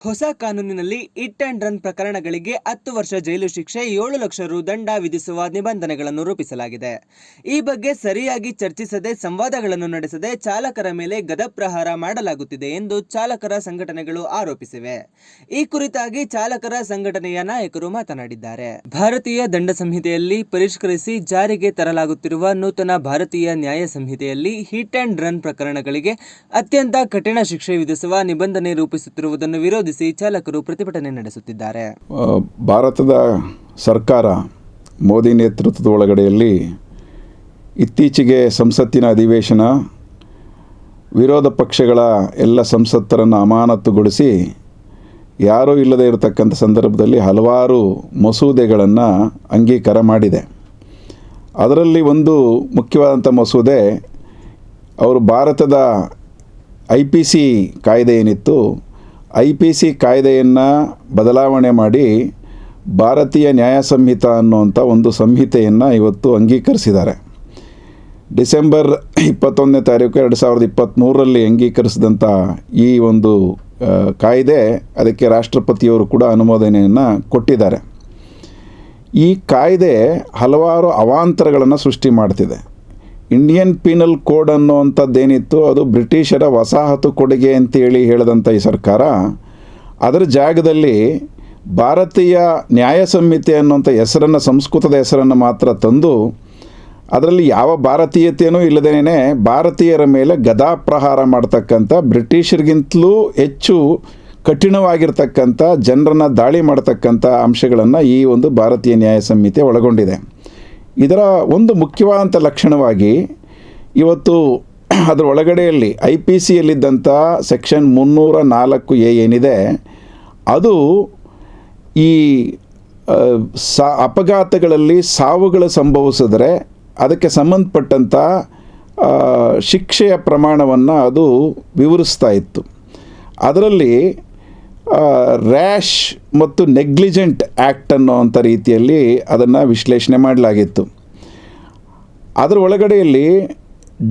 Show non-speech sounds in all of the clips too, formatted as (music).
ಹೊಸ ಕಾನೂನಿನಲ್ಲಿ it and run ಪ್ರಕರಣಗಳಿಗೆ ಹತ್ತು ವರ್ಷ ಜೈಲು ಶಿಕ್ಷೆ, ಏಳು ಲಕ್ಷ ರು ದಂಡ ವಿಧಿಸುವ ನಿಬಂಧನೆಗಳನ್ನು ರೂಪಿಸಲಾಗಿದೆ. ಈ ಬಗ್ಗೆ ಸರಿಯಾಗಿ ಚರ್ಚಿಸದೆ ಸಂವಾದಗಳನ್ನು ನಡೆಸದೆ ಚಾಲಕರ ಮೇಲೆ ಗದಪ್ರಹಾರ ಮಾಡಲಾಗುತ್ತಿದೆ ಎಂದು ಚಾಲಕರ ಸಂಘಟನೆಗಳು ಆರೋಪಿಸಿವೆ. ಈ ಕುರಿತಾಗಿ ಚಾಲಕರ ಸಂಘಟನೆಯ ನಾಯಕರು ಮಾತನಾಡಿದ್ದಾರೆ. ಭಾರತೀಯ ದಂಡ ಸಂಹಿತೆಯಲ್ಲಿ ಪರಿಷ್ಕರಿಸಿ ಜಾರಿಗೆ ತರಲಾಗುತ್ತಿರುವ ನೂತನ ಭಾರತೀಯ ನ್ಯಾಯ ಸಂಹಿತೆಯಲ್ಲಿ ಹಿಟ್ ಅಂಡ್ ರನ್ ಪ್ರಕರಣಗಳಿಗೆ ಅತ್ಯಂತ ಕಠಿಣ ಶಿಕ್ಷೆ ವಿಧಿಸುವ ನಿಬಂಧನೆ ರೂಪಿಸುತ್ತಿರುವುದನ್ನು ವಿರೋಧಿಸಿ ಚಾಲಕರು ಪ್ರತಿಭಟನೆ ನಡೆಸುತ್ತಿದ್ದಾರೆ. ಭಾರತದ ಸರ್ಕಾರ ಮೋದಿ ನೇತೃತ್ವದ ಒಳಗಡೆಯಲ್ಲಿ ಇತ್ತೀಚೆಗೆ ಸಂಸತ್ತಿನ ಅಧಿವೇಶನ ವಿರೋಧ ಪಕ್ಷಗಳ ಎಲ್ಲ ಸಂಸತ್ತರನ್ನು ಅಮಾನತುಗೊಳಿಸಿ ಯಾರೂ ಇಲ್ಲದೆ ಇರತಕ್ಕಂಥ ಸಂದರ್ಭದಲ್ಲಿ ಹಲವಾರು ಮಸೂದೆಗಳನ್ನು ಅಂಗೀಕಾರ ಮಾಡಿದೆ. ಅದರಲ್ಲಿ ಒಂದು ಮುಖ್ಯವಾದಂಥ ಮಸೂದೆ, ಅವರು ಭಾರತದ ಐ ಪಿ ಸಿ ಕಾಯ್ದೆ ಏನಿತ್ತು ಐ ಪಿ ಸಿ ಕಾಯ್ದೆಯನ್ನು ಬದಲಾವಣೆ ಮಾಡಿ ಭಾರತೀಯ ನ್ಯಾಯ ಸಂಹಿತ ಅನ್ನುವಂಥ ಒಂದು ಸಂಹಿತೆಯನ್ನು ಇವತ್ತು ಅಂಗೀಕರಿಸಿದ್ದಾರೆ. ಡಿಸೆಂಬರ್ ಇಪ್ಪತ್ತೊಂದನೇ ತಾರೀಕು ಎರಡು ಸಾವಿರದ ಇಪ್ಪತ್ತ್ಮೂರರಲ್ಲಿ ಅಂಗೀಕರಿಸಿದಂಥ ಈ ಒಂದು ಕಾಯ್ದೆ ಅದಕ್ಕೆ ರಾಷ್ಟ್ರಪತಿಯವರು ಕೂಡ ಅನುಮೋದನೆಯನ್ನು ಕೊಟ್ಟಿದ್ದಾರೆ. ಈ ಕಾಯ್ದೆ ಹಲವಾರು ಅವಾಂತರಗಳನ್ನು ಸೃಷ್ಟಿ ಮಾಡ್ತಿದೆ. ಇಂಡಿಯನ್ ಪೀನಲ್ ಕೋಡ್ ಅನ್ನುವಂಥದ್ದೇನಿತ್ತು, ಅದು ಬ್ರಿಟಿಷರ ವಸಾಹತು ಕೊಡುಗೆ ಅಂತೇಳಿ ಹೇಳಿದಂಥ ಈ ಸರ್ಕಾರ. ಅದರ ಜಾಗದಲ್ಲಿ ಭಾರತೀಯ ನ್ಯಾಯ ಸಂಹಿತೆ ಅನ್ನುವಂಥ ಹೆಸರನ್ನು, ಸಂಸ್ಕೃತದ ಹೆಸರನ್ನು ಮಾತ್ರ ತಂದು, ಅದರಲ್ಲಿ ಯಾವ ಭಾರತೀಯತೆಯೂ ಇಲ್ಲದೇನೆ ಭಾರತೀಯರ ಮೇಲೆ ಗದಾ ಪ್ರಹಾರ ಮಾಡ್ತಕ್ಕಂಥ, ಬ್ರಿಟಿಷರಿಗಿಂತಲೂ ಹೆಚ್ಚು ಕಠಿಣವಾಗಿರ್ತಕ್ಕಂಥ, ಜನರನ್ನು ದಾಳಿ ಮಾಡ್ತಕ್ಕಂಥ ಅಂಶಗಳನ್ನು ಈ ಒಂದು ಭಾರತೀಯ ನ್ಯಾಯ ಸಂಹಿತೆ ಒಳಗೊಂಡಿದೆ. ಇದರ ಒಂದು ಮುಖ್ಯವಾದಂಥ ಲಕ್ಷಣವಾಗಿ ಇವತ್ತು (clears throat) ಅದರ ಒಳಗಡೆಯಲ್ಲಿ ಐ ಪಿ ಸಿಯಲ್ಲಿದ್ದಂಥ ಸೆಕ್ಷನ್ ಮುನ್ನೂರ ನಾಲ್ಕು ಎ ಏನಿದೆ, ಅದು ಈ ಸಾ, ಅಪಘಾತಗಳಲ್ಲಿ ಸಾವುಗಳು ಸಂಭವಿಸಿದ್ರೆ ಅದಕ್ಕೆ ಸಂಬಂಧಪಟ್ಟಂಥ ಶಿಕ್ಷೆಯ ಪ್ರಮಾಣವನ್ನು ಅದು ವಿವರಿಸ್ತಾ ಇತ್ತು. ಅದರಲ್ಲಿ ರ್ಯಾಶ್ ಮತ್ತು ನೆಗ್ಲಿಜೆಂಟ್ ಆ್ಯಕ್ಟ್ ಅನ್ನೋವಂಥ ರೀತಿಯಲ್ಲಿ ಅದನ್ನು ವಿಶ್ಲೇಷಣೆ ಮಾಡಲಾಗಿತ್ತು. ಅದರ ಒಳಗಡೆಯಲ್ಲಿ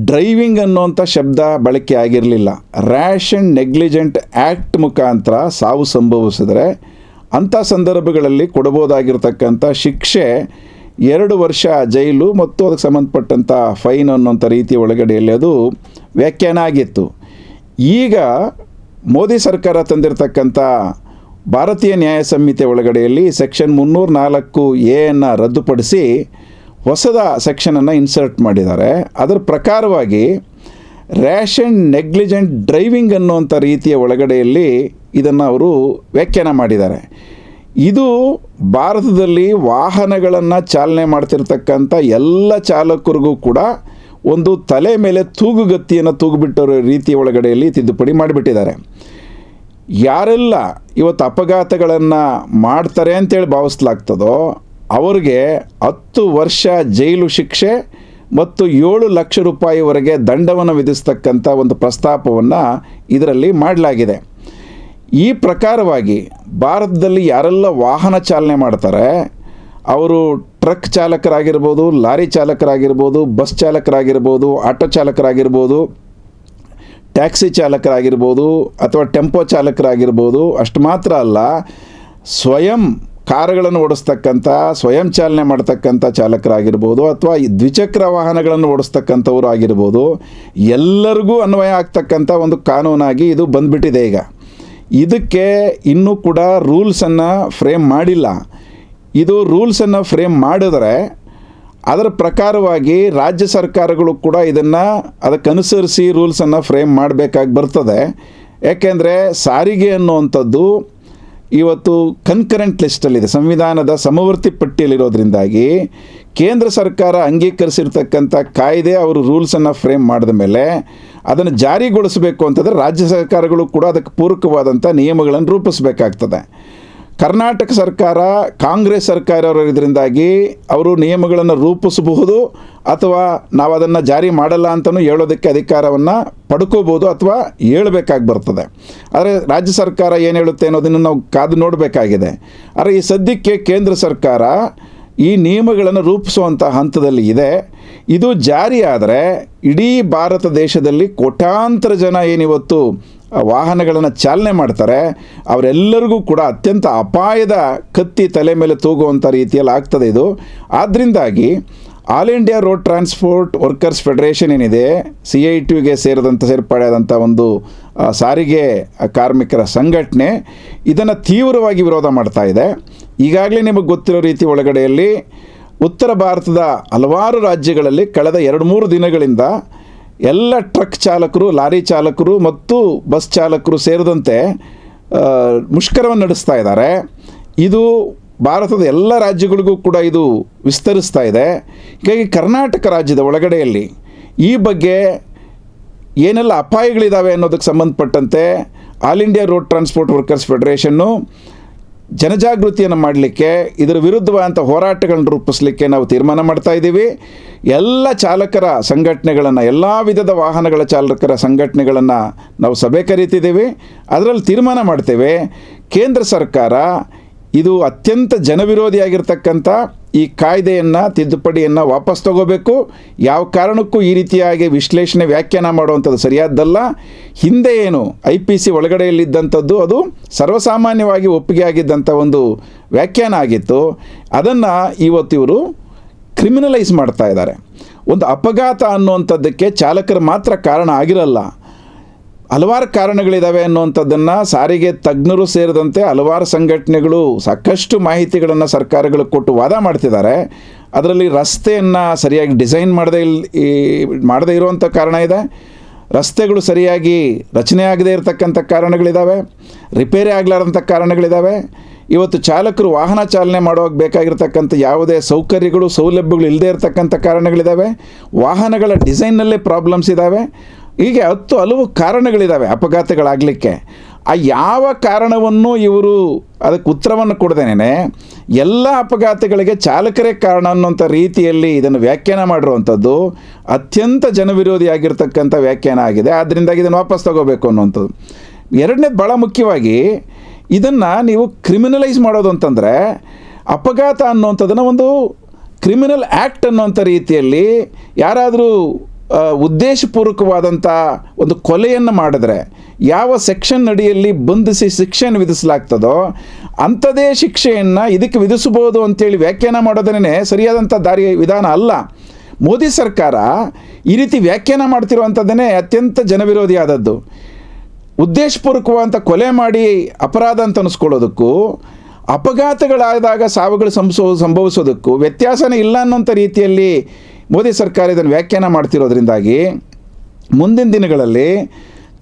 ಡ್ರೈವಿಂಗ್ ಅನ್ನೋವಂಥ ಶಬ್ದ ಬಳಕೆ ಆಗಿರಲಿಲ್ಲ. ರ್ಯಾಶ್ ಆ್ಯಂಡ್ ನೆಗ್ಲಿಜೆಂಟ್ ಆ್ಯಕ್ಟ್ ಮುಖಾಂತರ ಸಾವು ಸಂಭವಿಸಿದರೆ ಅಂಥ ಸಂದರ್ಭಗಳಲ್ಲಿ ಕೊಡಬಹುದಾಗಿರ್ತಕ್ಕಂಥ ಶಿಕ್ಷೆ ಎರಡು ವರ್ಷ ಜೈಲು ಮತ್ತು ಅದಕ್ಕೆ ಸಂಬಂಧಪಟ್ಟಂಥ ಫೈನ್ ಅನ್ನೋಂಥ ರೀತಿಯ ಒಳಗಡೆಯಲ್ಲಿ ಅದು ವ್ಯಾಖ್ಯಾನ ಆಗಿತ್ತು. ಈಗ ಮೋದಿ ಸರ್ಕಾರ ತಂದಿರತಕ್ಕಂಥ ಭಾರತೀಯ ನ್ಯಾಯ ಸಂಹಿತೆ ಒಳಗಡೆಯಲ್ಲಿ ಸೆಕ್ಷನ್ ಮುನ್ನೂರ ನಾಲ್ಕು ಎಯನ್ನು ರದ್ದುಪಡಿಸಿ ಹೊಸದ ಸೆಕ್ಷನನ್ನು ಇನ್ಸರ್ಟ್ ಮಾಡಿದ್ದಾರೆ. ಅದರ ಪ್ರಕಾರವಾಗಿ ರ್ಯಾಶ್ ಆ್ಯಂಡ್ ನೆಗ್ಲಿಜೆಂಟ್ ಡ್ರೈವಿಂಗ್ ಅನ್ನುವಂಥ ರೀತಿಯ ಒಳಗಡೆಯಲ್ಲಿ ಇದನ್ನು ಅವರು ವ್ಯಾಖ್ಯಾನ ಮಾಡಿದ್ದಾರೆ. ಇದು ಭಾರತದಲ್ಲಿ ವಾಹನಗಳನ್ನು ಚಾಲನೆ ಮಾಡ್ತಿರ್ತಕ್ಕಂಥ ಎಲ್ಲ ಚಾಲಕರಿಗೂ ಕೂಡ ಒಂದು ತಲೆ ಮೇಲೆ ತೂಗುಗತ್ತಿಯನ್ನು ತೂಗುಬಿಟ್ಟರ ರೀತಿ ಒಳಗಡೆಯಲ್ಲಿ ತಿದ್ದುಪಡಿ ಮಾಡಿಬಿಟ್ಟಿದ್ದಾರೆ. ಯಾರೆಲ್ಲ ಇವತ್ತು ಅಪಘಾತಗಳನ್ನು ಮಾಡ್ತಾರೆ ಅಂತೇಳಿ ಭಾವಿಸ್ಲಾಗ್ತದೋ ಅವರಿಗೆ ಹತ್ತು ವರ್ಷ ಜೈಲು ಶಿಕ್ಷೆ ಮತ್ತು ಏಳು ಲಕ್ಷ ರೂಪಾಯಿವರೆಗೆ ದಂಡವನ್ನು ವಿಧಿಸ್ತಕ್ಕಂಥ ಒಂದು ಪ್ರಸ್ತಾಪವನ್ನು ಇದರಲ್ಲಿ ಮಾಡಲಾಗಿದೆ. ಈ ಪ್ರಕಾರವಾಗಿ ಭಾರತದಲ್ಲಿ ಯಾರೆಲ್ಲ ವಾಹನ ಚಾಲನೆ ಮಾಡ್ತಾರೆ, ಅವರು ಟ್ರಕ್ ಚಾಲಕರಾಗಿರ್ಬೋದು, ಲಾರಿ ಚಾಲಕರಾಗಿರ್ಬೋದು, ಬಸ್ ಚಾಲಕರಾಗಿರ್ಬೋದು, ಆಟೋ ಚಾಲಕರಾಗಿರ್ಬೋದು, ಟ್ಯಾಕ್ಸಿ ಚಾಲಕರಾಗಿರ್ಬೋದು ಅಥವಾ ಟೆಂಪೋ ಚಾಲಕರಾಗಿರ್ಬೋದು, ಅಷ್ಟು ಮಾತ್ರ ಅಲ್ಲ, ಸ್ವಯಂ ಕಾರುಗಳನ್ನು ಓಡಿಸ್ತಕ್ಕಂಥ, ಸ್ವಯಂ ಚಾಲನೆ ಮಾಡ್ತಕ್ಕಂಥ ಚಾಲಕರಾಗಿರ್ಬೋದು ಅಥವಾ ದ್ವಿಚಕ್ರ ವಾಹನಗಳನ್ನು ಓಡಿಸ್ತಕ್ಕಂಥವ್ರು ಆಗಿರ್ಬೋದು, ಎಲ್ಲರಿಗೂ ಅನ್ವಯ ಆಗ್ತಕ್ಕಂಥ ಒಂದು ಕಾನೂನಾಗಿ ಇದು ಬಂದ್ಬಿಟ್ಟಿದೆ ಈಗ. ಇದಕ್ಕೆ ಇನ್ನೂ ಕೂಡ ರೂಲ್ಸನ್ನು ಫ್ರೇಮ್ ಮಾಡಿಲ್ಲ. ಇದು ರೂಲ್ಸನ್ನು ಫ್ರೇಮ್ ಮಾಡಿದರೆ ಅದರ ಪ್ರಕಾರವಾಗಿ ರಾಜ್ಯ ಸರ್ಕಾರಗಳು ಕೂಡ ಇದನ್ನು ಅದಕ್ಕನುಸರಿಸಿ ರೂಲ್ಸನ್ನು ಫ್ರೇಮ್ ಮಾಡಬೇಕಾಗಿ ಬರ್ತದೆ. ಯಾಕೆಂದರೆ ಸಾರಿಗೆ ಅನ್ನುವಂಥದ್ದು ಇವತ್ತು ಕನ್ಕರೆಂಟ್ ಲಿಸ್ಟಲ್ಲಿದೆ ಸಂವಿಧಾನದ ಸಮವರ್ತಿ ಪಟ್ಟಿಯಲ್ಲಿರೋದ್ರಿಂದಾಗಿ ಕೇಂದ್ರ ಸರ್ಕಾರ ಅಂಗೀಕರಿಸಿರ್ತಕ್ಕಂಥ ಕಾಯ್ದೆ ಅವರು ರೂಲ್ಸನ್ನು ಫ್ರೇಮ್ ಮಾಡಿದ ಮೇಲೆ ಅದನ್ನು ಜಾರಿಗೊಳಿಸಬೇಕು ಅಂತಂದರೆ ರಾಜ್ಯ ಸರ್ಕಾರಗಳು ಕೂಡ ಅದಕ್ಕೆ ಪೂರಕವಾದಂಥ ನಿಯಮಗಳನ್ನು ರೂಪಿಸಬೇಕಾಗ್ತದೆ. ಕರ್ನಾಟಕ ಸರ್ಕಾರ, ಕಾಂಗ್ರೆಸ್ ಸರ್ಕಾರವರಿದ್ರಿಂದಾಗಿ ಅವರು ನಿಯಮಗಳನ್ನು ರೂಪಿಸಬಹುದು ಅಥವಾ ನಾವು ಅದನ್ನು ಜಾರಿ ಮಾಡಲ್ಲ ಅಂತಲೂ ಹೇಳೋದಕ್ಕೆ ಅಧಿಕಾರವನ್ನು ಪಡ್ಕೋಬೋದು ಅಥವಾ ಹೇಳಬೇಕಾಗಿ ಬರ್ತದೆ. ಆದರೆ ರಾಜ್ಯ ಸರ್ಕಾರ ಏನು ಹೇಳುತ್ತೆ ಅನ್ನೋದನ್ನು ನಾವು ಕಾದು ನೋಡಬೇಕಾಗಿದೆ. ಆದರೆ ಈ ಸದ್ಯಕ್ಕೆ ಕೇಂದ್ರ ಸರ್ಕಾರ ಈ ನಿಯಮಗಳನ್ನು ರೂಪಿಸುವಂಥ ಹಂತದಲ್ಲಿ ಇದೆ. ಇದು ಜಾರಿಯಾದರೆ ಇಡೀ ಭಾರತ ದೇಶದಲ್ಲಿ ಕೋಟಾಂತರ ಜನ ಏನಿವತ್ತು ವಾಹನಗಳನ್ನು ಚಾಲನೆ ಮಾಡ್ತಾರೆ, ಅವರೆಲ್ಲರಿಗೂ ಕೂಡ ಅತ್ಯಂತ ಅಪಾಯದ ಕತ್ತಿ ತಲೆ ಮೇಲೆ ತೂಗುವಂಥ ರೀತಿಯಲ್ಲಿ ಆಗ್ತದೆ ಇದು. ಆದ್ದರಿಂದಾಗಿ all India road transport workers federation ಏನಿದೆ, ಸಿ ಐ ಟಿಗೆ ಸೇರಿದಂಥ ಸೇರ್ಪಡೆಯಾದಂಥ ಒಂದು ಸಾರಿಗೆ ಕಾರ್ಮಿಕರ ಸಂಘಟನೆ ಇದನ್ನು ತೀವ್ರವಾಗಿ ವಿರೋಧ ಮಾಡ್ತಾ ಇದೆ. ಈಗಾಗಲೇ ನಿಮಗೆ ಗೊತ್ತಿರೋ ರೀತಿ ಒಳಗಡೆಯಲ್ಲಿ ಉತ್ತರ ಭಾರತದ ಹಲವಾರು ರಾಜ್ಯಗಳಲ್ಲಿ ಕಳೆದ ಎರಡು ಮೂರು ದಿನಗಳಿಂದ ಎಲ್ಲ ಟ್ರಕ್ ಚಾಲಕರು, ಲಾರಿ ಚಾಲಕರು ಮತ್ತು ಬಸ್ ಚಾಲಕರು ಸೇರಿದಂತೆ ಮುಷ್ಕರವನ್ನು ನಡೆಸ್ತಾ ಇದ್ದಾರೆ. ಇದು ಭಾರತದ ಎಲ್ಲ ರಾಜ್ಯಗಳಿಗೂ ಕೂಡ ಇದು ವಿಸ್ತರಿಸ್ತಾ ಇದೆ. ಹೀಗಾಗಿ ಕರ್ನಾಟಕ ರಾಜ್ಯದ ಒಳಗಡೆಯಲ್ಲಿ ಈ ಬಗ್ಗೆ ಏನೆಲ್ಲ ಅಪಾಯಗಳಿದ್ದಾವೆ ಅನ್ನೋದಕ್ಕೆ ಸಂಬಂಧಪಟ್ಟಂತೆ, all India road transport workers ಫೆಡರೇಷನ್ನು ಜನಜಾಗೃತಿಯನ್ನು ಮಾಡಲಿಕ್ಕೆ, ಇದರ ವಿರುದ್ಧವಾದಂಥ ಹೋರಾಟಗಳನ್ನು ರೂಪಿಸಲಿಕ್ಕೆ ನಾವು ತೀರ್ಮಾನ ಮಾಡ್ತಾ ಇದ್ದೀವಿ. ಎಲ್ಲ ಚಾಲಕರ ಸಂಘಟನೆಗಳನ್ನು, ಎಲ್ಲ ವಿಧದ ವಾಹನಗಳ ಚಾಲಕರ ಸಂಘಟನೆಗಳನ್ನು ನಾವು ಸಭೆ ಕರೀತಿದ್ದೀವಿ. ಅದರಲ್ಲಿ ತೀರ್ಮಾನ ಮಾಡ್ತೇವೆ. ಕೇಂದ್ರ ಸರ್ಕಾರ ಇದು ಅತ್ಯಂತ ಜನವಿರೋಧಿಯಾಗಿರ್ತಕ್ಕಂಥ ಈ ಕಾಯ್ದೆಯನ್ನು, ತಿದ್ದುಪಡಿಯನ್ನು ವಾಪಸ್ ತಗೋಬೇಕು. ಯಾವ ಕಾರಣಕ್ಕೂ ಈ ರೀತಿಯಾಗಿ ವಿಶ್ಲೇಷಣೆ ವ್ಯಾಖ್ಯಾನ ಮಾಡುವಂಥದ್ದು ಸರಿಯಾದ್ದಲ್ಲ. ಹಿಂದೆ ಏನು ಐ ಪಿ ಸಿ ಒಳಗಡೆಯಲ್ಲಿದ್ದಂಥದ್ದು ಅದು ಸರ್ವಸಾಮಾನ್ಯವಾಗಿ ಒಪ್ಪಿಗೆ ಆಗಿದ್ದಂಥ ಒಂದು ವ್ಯಾಖ್ಯಾನ ಆಗಿತ್ತು. ಅದನ್ನು ಇವತ್ತು ಇವರು ಕ್ರಿಮಿನಲೈಸ್ ಮಾಡ್ತಾ ಇದ್ದಾರೆ. ಒಂದು ಅಪಘಾತ ಅನ್ನುವಂಥದ್ದಕ್ಕೆ ಚಾಲಕರು ಮಾತ್ರ ಕಾರಣ ಆಗಿರಲ್ಲ. ಹಲವಾರು ಕಾರಣಗಳಿದ್ದಾವೆ ಅನ್ನುವಂಥದ್ದನ್ನು ಸಾರಿಗೆ ತಜ್ಞರು ಸೇರಿದಂತೆ ಹಲವಾರು ಸಂಘಟನೆಗಳು ಸಾಕಷ್ಟು ಮಾಹಿತಿಗಳನ್ನು ಸರ್ಕಾರಗಳು ಕೊಟ್ಟು ವಾದ ಮಾಡ್ತಿದ್ದಾರೆ. ಅದರಲ್ಲಿ ರಸ್ತೆಯನ್ನು ಸರಿಯಾಗಿ ಡಿಸೈನ್ ಮಾಡದೇ ಇಲ್ ಈ ಮಾಡದೇ ಇರುವಂಥ ಕಾರಣ ಇದೆ. ರಸ್ತೆಗಳು ಸರಿಯಾಗಿ ರಚನೆ ಆಗದೇ ಇರತಕ್ಕಂಥ ಕಾರಣಗಳಿದ್ದಾವೆ ರಿಪೇರಿ ಆಗಲಾರ್ದಂಥ ಕಾರಣಗಳಿದ್ದಾವೆ ಇವತ್ತು ಚಾಲಕರು ವಾಹನ ಚಾಲನೆ ಮಾಡುವಾಗ ಬೇಕಾಗಿರ್ತಕ್ಕಂಥ ಯಾವುದೇ ಸೌಕರ್ಯಗಳು, ಸೌಲಭ್ಯಗಳು ಇಲ್ಲದೇ ಇರತಕ್ಕಂಥ ಕಾರಣಗಳಿದ್ದಾವೆ ವಾಹನಗಳ ಡಿಸೈನ್ನಲ್ಲೇ ಪ್ರಾಬ್ಲಮ್ಸ್ ಇದ್ದಾವೆ ಹೀಗೆ ಹತ್ತು ಹಲವು ಕಾರಣಗಳಿದ್ದಾವೆ ಅಪಘಾತಗಳಾಗಲಿಕ್ಕೆ. ಆ ಯಾವ ಕಾರಣವನ್ನು ಇವರು ಅದಕ್ಕೆ ಉತ್ತರವನ್ನು ಕೊಡದೇನೆ ಎಲ್ಲ ಅಪಘಾತಗಳಿಗೆ ಚಾಲಕರೇ ಕಾರಣ ಅನ್ನುವಂಥ ರೀತಿಯಲ್ಲಿ ಇದನ್ನು ವ್ಯಾಖ್ಯಾನ ಮಾಡಿರುವಂಥದ್ದು ಅತ್ಯಂತ ಜನವಿರೋಧಿಯಾಗಿರ್ತಕ್ಕಂಥ ವ್ಯಾಖ್ಯಾನ ಆಗಿದೆ. ಆದ್ದರಿಂದಾಗಿ ಇದನ್ನು ವಾಪಸ್ ತಗೋಬೇಕು ಅನ್ನುವಂಥದ್ದು. ಎರಡನೇದು ಭಾಳ ಮುಖ್ಯವಾಗಿ ಇದನ್ನು ನೀವು ಕ್ರಿಮಿನಲೈಸ್ ಮಾಡೋದು ಅಂತಂದರೆ ಅಪಘಾತ ಅನ್ನುವಂಥದ್ದನ್ನು ಒಂದು ಕ್ರಿಮಿನಲ್ ಆ್ಯಕ್ಟ್ ಅನ್ನುವಂಥ ರೀತಿಯಲ್ಲಿ ಯಾರಾದರೂ ಉದ್ದೇಶಪೂರ್ವಕವಾದಂಥ ಒಂದು ಕೊಲೆಯನ್ನು ಮಾಡಿದ್ರೆ ಯಾವ ಸೆಕ್ಷನ್ ಅಡಿಯಲ್ಲಿ ಬಂಧಿಸಿ ಶಿಕ್ಷೆಯನ್ನು ವಿಧಿಸಲಾಗ್ತದೋ ಅಂಥದೇ ಶಿಕ್ಷೆಯನ್ನು ಇದಕ್ಕೆ ವಿಧಿಸಬಹುದು ಅಂತೇಳಿ ವ್ಯಾಖ್ಯಾನ ಮಾಡೋದನ್ನೇ ಸರಿಯಾದಂಥ ದಾರಿ ವಿಧಾನ ಅಲ್ಲ. ಮೋದಿ ಸರ್ಕಾರ ಈ ರೀತಿ ವ್ಯಾಖ್ಯಾನ ಮಾಡ್ತಿರುವಂಥದ್ದನ್ನೇ ಅತ್ಯಂತ ಜನವಿರೋಧಿಯಾದದ್ದು. ಉದ್ದೇಶಪೂರ್ವಕವಾದಂಥ ಕೊಲೆ ಮಾಡಿ ಅಪರಾಧ ಅಂತ ಅನಿಸ್ಕೊಳ್ಳೋದಕ್ಕೂ, ಅಪಘಾತಗಳಾದಾಗ ಸಾವುಗಳು ಸಂಭವಿಸೋ ಸಂಭವಿಸೋದಕ್ಕೂ ವ್ಯತ್ಯಾಸನೇ ಇಲ್ಲ ಅನ್ನೋಂಥ ರೀತಿಯಲ್ಲಿ ಮೋದಿ ಸರ್ಕಾರ ಇದನ್ನು ವ್ಯಾಖ್ಯಾನ ಮಾಡ್ತಿರೋದ್ರಿಂದಾಗಿ ಮುಂದಿನ ದಿನಗಳಲ್ಲಿ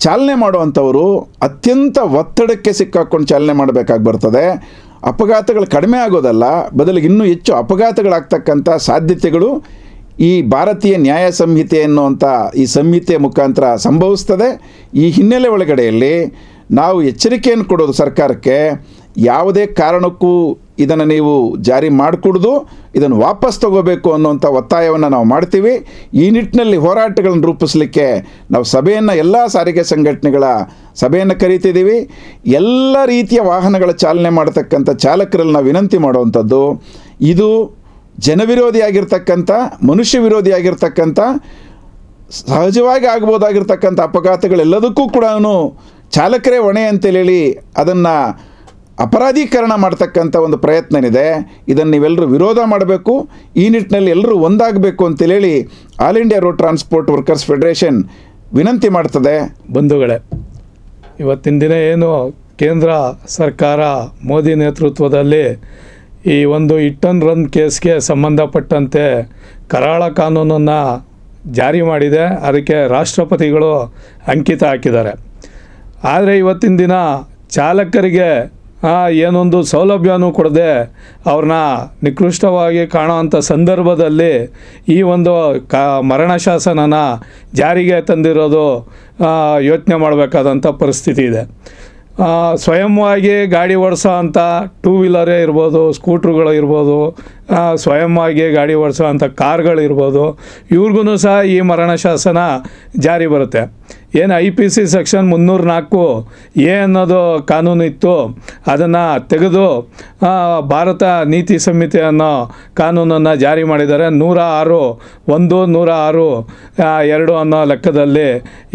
ಚಾಲನೆ ಮಾಡುವಂಥವರು ಅತ್ಯಂತ ಒತ್ತಡಕ್ಕೆ ಸಿಕ್ಕಾಕೊಂಡು ಚಾಲನೆ ಮಾಡಬೇಕಾಗಿ ಬರ್ತದೆ. ಅಪಘಾತಗಳು ಕಡಿಮೆ ಆಗೋದಲ್ಲ, ಬದಲಿಗೆ ಇನ್ನೂ ಹೆಚ್ಚು ಅಪಘಾತಗಳಾಗ್ತಕ್ಕಂಥ ಸಾಧ್ಯತೆಗಳು ಈ ಭಾರತೀಯ ನ್ಯಾಯ ಸಂಹಿತೆ ಎನ್ನುವಂಥ ಈ ಸಂಹಿತೆಯ ಮುಖಾಂತರ ಸಂಭವಿಸ್ತದೆ. ಈ ಹಿನ್ನೆಲೆ ಒಳಗಡೆಯಲ್ಲಿ ನಾವು ಎಚ್ಚರಿಕೆಯನ್ನು ಕೊಡೋದು ಸರ್ಕಾರಕ್ಕೆ ಯಾವುದೇ ಕಾರಣಕ್ಕೂ ಇದನ್ನು ನೀವು ಜಾರಿ ಮಾಡಿಕೊಡ್ದು, ಇದನ್ನು ವಾಪಸ್ ತಗೋಬೇಕು ಅನ್ನುವಂಥ ಒತ್ತಾಯವನ್ನು ನಾವು ಮಾಡ್ತೀವಿ. ಈ ನಿಟ್ಟಿನಲ್ಲಿ ಹೋರಾಟಗಳನ್ನು ರೂಪಿಸಲಿಕ್ಕೆ ನಾವು ಸಭೆಯನ್ನು, ಎಲ್ಲ ಸಾರಿಗೆ ಸಂಘಟನೆಗಳ ಸಭೆಯನ್ನು ಕರೀತಿದ್ದೀವಿ. ಎಲ್ಲ ರೀತಿಯ ವಾಹನಗಳ ಚಾಲನೆ ಮಾಡತಕ್ಕಂಥ ಚಾಲಕರಲ್ಲಿ ನಾವು ವಿನಂತಿ ಮಾಡುವಂಥದ್ದು, ಇದು ಜನವಿರೋಧಿಯಾಗಿರ್ತಕ್ಕಂಥ, ಮನುಷ್ಯ ವಿರೋಧಿಯಾಗಿರ್ತಕ್ಕಂಥ, ಸಹಜವಾಗಿ ಆಗ್ಬೋದಾಗಿರ್ತಕ್ಕಂಥ ಅಪಘಾತಗಳೆಲ್ಲದಕ್ಕೂ ಕೂಡ ಚಾಲಕರೇ ಹೊಣೆ ಅಂತೇಳಿ ಅದನ್ನು ಅಪರಾಧೀಕರಣ ಮಾಡ್ತಕ್ಕಂಥ ಒಂದು ಪ್ರಯತ್ನ ಏನಿದೆ ಇದನ್ನು ನೀವೆಲ್ಲರೂ ವಿರೋಧ ಮಾಡಬೇಕು. ಈ ನಿಟ್ಟಿನಲ್ಲಿ ಎಲ್ಲರೂ ಒಂದಾಗಬೇಕು ಅಂತೇಳಿ all India road transport workers federation ವಿನಂತಿ ಮಾಡ್ತದೆ. ಬಂಧುಗಳೇ, ಇವತ್ತಿನ ದಿನ ಏನು ಕೇಂದ್ರ ಸರ್ಕಾರ, ಮೋದಿ ನೇತೃತ್ವದಲ್ಲಿ ಈ ಒಂದು ಇಟ್ಟನ್ ರನ್ ಕೇಸ್ಗೆ ಸಂಬಂಧಪಟ್ಟಂತೆ ಕರಾಳ ಕಾನೂನನ್ನು ಜಾರಿ ಮಾಡಿದೆ. ಅದಕ್ಕೆ ರಾಷ್ಟ್ರಪತಿಗಳು ಅಂಕಿತ ಹಾಕಿದ್ದಾರೆ. ಆದರೆ ಇವತ್ತಿನ ದಿನ ಚಾಲಕರಿಗೆ ಏನೊಂದು ಸೌಲಭ್ಯನೂ ಕೊಡದೆ ಅವ್ರನ್ನ ನಿಕೃಷ್ಟವಾಗಿ ಕಾಣುವಂಥ ಸಂದರ್ಭದಲ್ಲಿ ಈ ಒಂದು ಕ, ಮರಣ ಶಾಸನನ ಜಾರಿಗೆ ತಂದಿರೋದು ಯೋಚನೆ ಮಾಡಬೇಕಾದಂಥ ಪರಿಸ್ಥಿತಿ ಇದೆ. ಸ್ವಯಂವಾಗಿ ಗಾಡಿ ಓಡಿಸೋ ಅಂಥ ಟೂ ವೀಲರೇ ಇರ್ಬೋದು ಸ್ಕೂಟ್ರುಗಳು ಇರ್ಬೋದು ಸ್ವಯಂವಾಗಿ ಗಾಡಿ ಓಡಿಸೋ ಅಂಥ ಕಾರ್ಗಳಿರ್ಬೋದು ಇವ್ರಿಗೂ ಸಹ ಈ ಮರಣ ಶಾಸನ ಜಾರಿ ಬರುತ್ತೆ. ಏನು ಐ ಪಿ ಸಿ ಸೆಕ್ಷನ್ ಮುನ್ನೂರ ನಾಲ್ಕು ಎ ಅನ್ನೋದು ಕಾನೂನು ಇತ್ತು, ಅದನ್ನು ತೆಗೆದು ಭಾರತ ನೀತಿ ಸಂಹಿತೆ ಅನ್ನೋ ಕಾನೂನನ್ನು ಜಾರಿ ಮಾಡಿದ್ದಾರೆ. ನೂರ ಆರು ಒಂದು, ನೂರ ಆರು ಎರಡು ಅನ್ನೋ ಲೆಕ್ಕದಲ್ಲಿ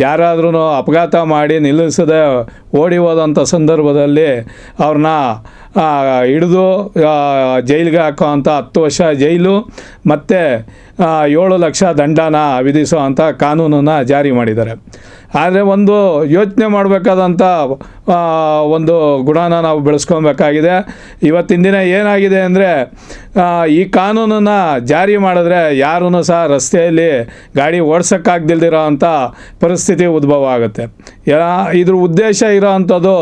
ಯಾರಾದ್ರೂ ಅಪಘಾತ ಮಾಡಿ ನಿಲ್ಲಿಸದೆ ಓಡಿ ಹೋದಂಥ ಸಂದರ್ಭದಲ್ಲಿ ಅವ್ರನ್ನ ಹಿಡಿದು ಜೈಲಿಗೆ ಹಾಕೋವಂಥ ಹತ್ತು ವರ್ಷ ಜೈಲು ಮತ್ತು ಏಳು ಲಕ್ಷ ದಂಡನ ಅಂಥ ಕಾನೂನನ್ನು ಜಾರಿ ಮಾಡಿದ್ದಾರೆ. ಆದರೆ ಒಂದು ಯೋಚನೆ ಮಾಡಬೇಕಾದಂಥ ಒಂದು ಗುಣನ ನಾವು ಬೆಳೆಸ್ಕೊಬೇಕಾಗಿದೆ. ಇವತ್ತಿನ ದಿನ ಏನಾಗಿದೆ ಅಂದರೆ ಈ ಕಾನೂನನ್ನು ಜಾರಿ ಮಾಡಿದ್ರೆ ಯಾರೂ ಸಹ ರಸ್ತೆಯಲ್ಲಿ ಗಾಡಿ ಓಡಿಸೋಕ್ಕಾಗ್ದಿಲ್ದಿರೋ ಅಂಥ ಪರಿಸ್ಥಿತಿ ಉದ್ಭವ ಆಗುತ್ತೆ. ಇದ್ರ ಉದ್ದೇಶ ಇರೋ ಅಂಥದ್ದು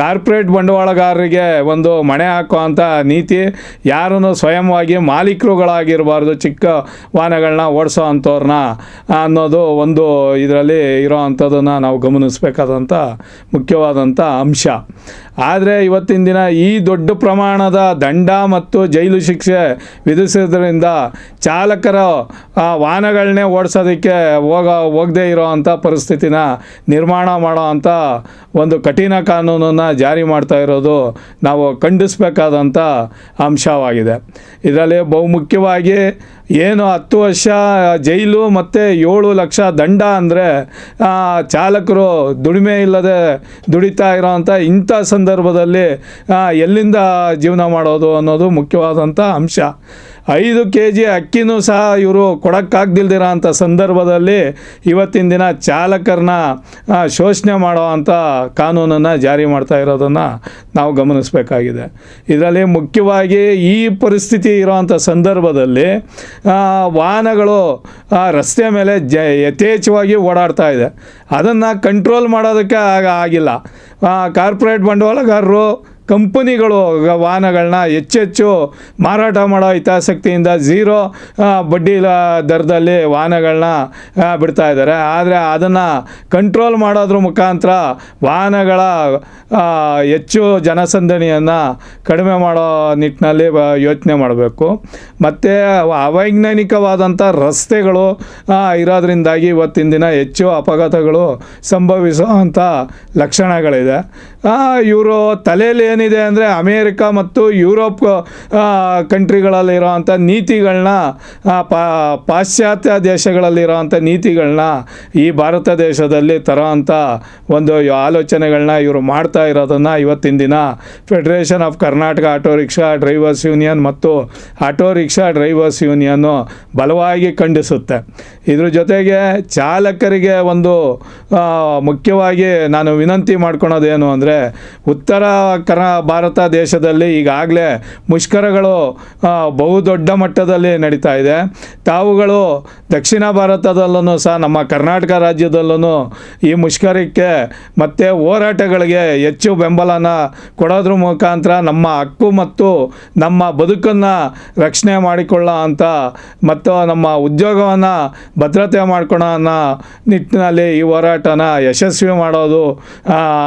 ಕಾರ್ಪೊರೇಟ್ ಬಂಡವಾಳಗಾರರಿಗೆ ಒಂದು ಮಣೆ ಹಾಕುವಂಥ ನೀತಿ ಯಾರೂ ಸ್ವಯಂವಾಗಿ ಮಾಲೀಕರುಗಳಾಗಿರಬಾರ್ದು ಚಿಕ್ಕ ವಾಹನಗಳನ್ನ ಓಡಿಸೋ ಅಂಥವ್ರನ್ನ ಅನ್ನೋದು ಒಂದು ಇದರಲ್ಲಿ ಇರೋ ಅಂಥದ್ದನ್ನು ನಾವು ಗಮನಿಸಬೇಕಾದಂಥ ಮುಖ್ಯವಾದಂಥ ಅಂಶ. ಆದರೆ ಇವತ್ತಿನ ದಿನ ಈ ದೊಡ್ಡ ಪ್ರಮಾಣದ ದಂಡ ಮತ್ತು ಜೈಲು ಶಿಕ್ಷೆ ವಿಧಿಸೋದ್ರಿಂದ ಚಾಲಕರು ವಾಹನಗಳನ್ನೇ ಓಡಿಸೋದಕ್ಕೆ ಹೋಗ, ಹೋಗದೇ ಇರೋ ಅಂಥ ಪರಿಸ್ಥಿತಿನ ನಿರ್ಮಾಣ ಮಾಡೋ ಅಂಥ ಒಂದು ಕಠಿಣ ಕಾನೂನನ್ನು ಜಾರಿ ಮಾಡ್ತಾ ಇರೋದು ನಾವು ಖಂಡಿಸಬೇಕಾದಂಥ ಅಂಶವಾಗಿದೆ. ಇದರಲ್ಲಿ ಬಹುಮುಖ್ಯವಾಗಿ ಏನು ಹತ್ತು ವರ್ಷ ಜೈಲು ಮತ್ತು ಏಳು ಲಕ್ಷ ದಂಡ ಅಂದರೆ ಚಾಲಕರು ದುಡಿಮೆ ಇಲ್ಲದೆ ದುಡಿತಾ ಇರೋವಂಥ ಇಂಥ ಸಂದರ್ಭದಲ್ಲಿ ಎಲ್ಲಿಂದ ಜೀವನ ಮಾಡೋದು ಅನ್ನೋದು ಮುಖ್ಯವಾದಂಥ ಅಂಶ. ಐದು ಕೆ ಜಿ ಅಕ್ಕಿನೂ ಸಹ ಇವರು ಕೊಡೋಕ್ಕಾಗ್ದಿಲ್ದಿರೋ ಅಂಥ ಸಂದರ್ಭದಲ್ಲಿ ಇವತ್ತಿನ ದಿನ ಚಾಲಕರನ್ನ ಶೋಷಣೆ ಮಾಡೋ ಅಂಥ ಕಾನೂನನ್ನು ಜಾರಿ ಮಾಡ್ತಾ ಇರೋದನ್ನು ನಾವು ಗಮನಿಸಬೇಕಾಗಿದೆ. ಇದರಲ್ಲಿ ಮುಖ್ಯವಾಗಿ ಈ ಪರಿಸ್ಥಿತಿ ಇರೋವಂಥ ಸಂದರ್ಭದಲ್ಲಿ ವಾಹನಗಳು ರಸ್ತೆ ಮೇಲೆ ಜ, ಯಥೇಚ್ಛವಾಗಿ ಓಡಾಡ್ತಾ ಇದೆ. ಅದನ್ನು ಕಂಟ್ರೋಲ್ ಮಾಡೋದಕ್ಕೆ ಆಗ ಆಗಿಲ್ಲ. ಕಾರ್ಪೊರೇಟ್ ಬಂಡವಾಳಗಾರರು ಕಂಪನಿಗಳು ವಾಹನಗಳನ್ನ ಹೆಚ್ಚೆಚ್ಚು ಮಾರಾಟ ಮಾಡೋ ಹಿತಾಸಕ್ತಿಯಿಂದ ಝೀರೋ ಬಡ್ಡಿ ದರದಲ್ಲಿ ವಾಹನಗಳನ್ನ ಬಿಡ್ತಾ ಇದ್ದಾರೆ. ಆದರೆ ಅದನ್ನು ಕಂಟ್ರೋಲ್ ಮಾಡೋದ್ರ ಮುಖಾಂತರ ವಾಹನಗಳ ಹೆಚ್ಚು ಜನಸಂದಣಿಯನ್ನು ಕಡಿಮೆ ಮಾಡೋ ನಿಟ್ಟಿನಲ್ಲಿ ಯೋಚನೆ ಮಾಡಬೇಕು. ಮತ್ತು ಅವೈಜ್ಞಾನಿಕವಾದಂಥ ರಸ್ತೆಗಳು ಇರೋದ್ರಿಂದಾಗಿ ಇವತ್ತಿನ ದಿನ ಹೆಚ್ಚು ಅಪಘಾತಗಳು ಸಂಭವಿಸುವಂಥ ಲಕ್ಷಣಗಳಿದೆ. ಇವರು ತಲೆಯಲ್ಲಿ ಏನಿದೆ ಅಂದರೆ ಅಮೇರಿಕ ಮತ್ತು ಯುರೋಪ್ ಕಂಟ್ರಿಗಳಲ್ಲಿರೋವಂಥ ನೀತಿಗಳನ್ನ ಪಾಶ್ಚಾತ್ಯ ದೇಶಗಳಲ್ಲಿರೋವಂಥ ನೀತಿಗಳನ್ನ ಈ ಭಾರತ ದೇಶದಲ್ಲಿ ತರೋವಂಥ ಒಂದು ಆಲೋಚನೆಗಳನ್ನ ಇವರು ಮಾಡ್ತಾ ಇರೋದನ್ನು ಇವತ್ತಿನ ದಿನ federation of Karnataka auto rickshaw drivers union ಮತ್ತು ಆಟೋ ರಿಕ್ಷಾ ಡ್ರೈವರ್ಸ್ ಯೂನಿಯನ್ನು ಬಲವಾಗಿ ಖಂಡಿಸುತ್ತೆ. ಇದ್ರ ಜೊತೆಗೆ ಚಾಲಕರಿಗೆ ಒಂದು ಮುಖ್ಯವಾಗಿ ನಾನು ವಿನಂತಿ ಮಾಡ್ಕೊಳೋದೇನು ಅಂದರೆ ಉತ್ತರ ಕರ ಭಾರತ ದೇಶದಲ್ಲಿ ಈಗಾಗಲೇ ಮುಷ್ಕರಗಳು ಬಹುದೊಡ್ಡ ಮಟ್ಟದಲ್ಲಿ ನಡೀತಾ ಇದೆ. ತಾವುಗಳು ದಕ್ಷಿಣ ಭಾರತದಲ್ಲೂ ಸಹ, ನಮ್ಮ ಕರ್ನಾಟಕ ರಾಜ್ಯದಲ್ಲೂ ಈ ಮುಷ್ಕರಕ್ಕೆ ಮತ್ತು ಹೋರಾಟಗಳಿಗೆ ಹೆಚ್ಚು ಬೆಂಬಲನ ಕೊಡೋದ್ರ ಮುಖಾಂತರ ನಮ್ಮ ಹಕ್ಕು ಮತ್ತು ನಮ್ಮ ಬದುಕನ್ನು ರಕ್ಷಣೆ ಮಾಡಿಕೊಳ್ಳೋ ಅಂತ ಮತ್ತು ನಮ್ಮ ಉದ್ಯೋಗವನ್ನು ಭದ್ರತೆ ಮಾಡ್ಕೊಳ್ಳೋ ಅನ್ನೋ ನಿಟ್ಟಿನಲ್ಲಿ ಈ ಹೋರಾಟನ ಯಶಸ್ವಿ ಮಾಡೋದು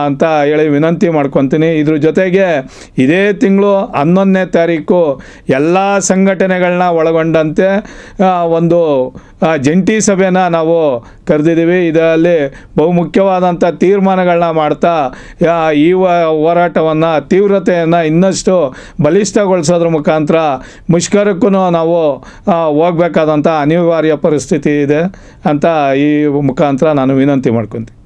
ಅಂತ ಹೇಳಿ ವಿನಂತಿ ಮಾಡ್ಕೊತೀನಿ. ಇದ್ರ ಜೊತೆಗೆ ಇದೇ ತಿಂಗಳು ಹನ್ನೊಂದನೇ ತಾರೀಕು ಎಲ್ಲ ಸಂಘಟನೆಗಳನ್ನ ಒಳಗೊಂಡಂತೆ ಒಂದು ಜಂಟಿ ಸಭೆನ ನಾವು ಕರೆದಿದ್ದೀವಿ. ಇದರಲ್ಲಿ ಬಹುಮುಖ್ಯವಾದಂಥ ತೀರ್ಮಾನಗಳನ್ನ ಮಾಡ್ತಾ ಈ ಹೋರಾಟವನ್ನು, ತೀವ್ರತೆಯನ್ನು ಇನ್ನಷ್ಟು ಬಲಿಷ್ಠಗೊಳಿಸೋದ್ರ ಮುಖಾಂತರ ಮುಷ್ಕರಕ್ಕೂ ನಾವು ಹೋಗ್ಬೇಕಾದಂಥ ಅನಿವಾರ್ಯ ಪರಿಸ್ಥಿತಿ ಇದೆ ಅಂತ ಈ ಮುಖಾಂತರ ನಾನು ವಿನಂತಿ ಮಾಡ್ಕೊತೀನಿ.